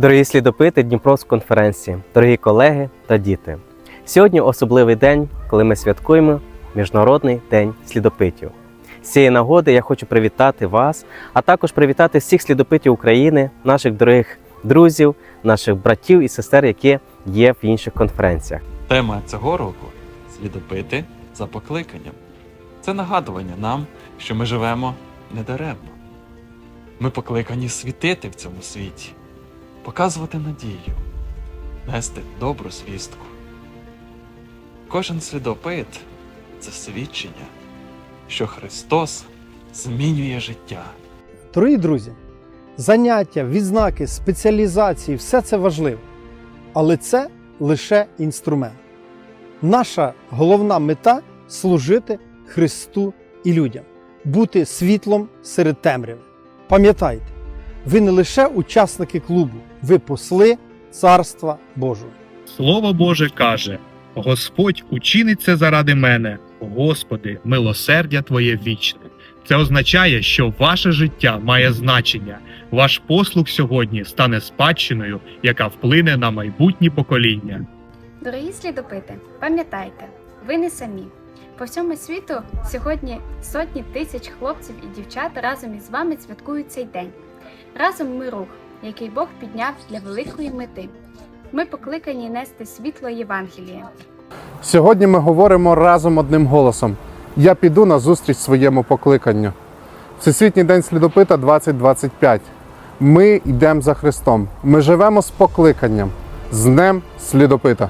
Дорогі слідопити Дніпровської конференції, дорогі колеги та діти. Сьогодні особливий день, коли ми святкуємо Міжнародний день слідопитів. З цієї нагоди я хочу привітати вас, а також привітати всіх слідопитів України, наших дорогих друзів, наших братів і сестер, які є в інших конференціях. Тема цього року слідопити за покликанням. Це нагадування нам, що ми живемо недаремно. Ми покликані світити в цьому світі, показувати надію, нести добру звістку. Кожен слідопит це свідчення, що Христос змінює життя. Дорогі друзі, заняття, відзнаки, спеціалізації все це важливо. Але це лише інструмент. Наша головна мета служити Христу і людям, бути світлом серед темряви. Пам'ятайте, ви не лише учасники клубу, ви посли Царства Божого. Слово Боже каже: Господь учинить це заради мене, Господи, милосердя Твоє вічне. Це означає, що ваше життя має значення. Ваш послуг сьогодні стане спадщиною, яка вплине на майбутні покоління. Дорогі слідопити, пам'ятайте, ви не самі. По всьому світу сьогодні сотні тисяч хлопців і дівчат разом із вами святкують цей день. Разом ми рух, який Бог підняв для великої мети. Ми покликані нести світло Євангелія. Сьогодні ми говоримо разом одним голосом. Я піду на зустріч своєму покликанню. Всесвітній день слідопита 2025. Ми йдемо за Христом. Ми живемо з покликанням, з Днем слідопита.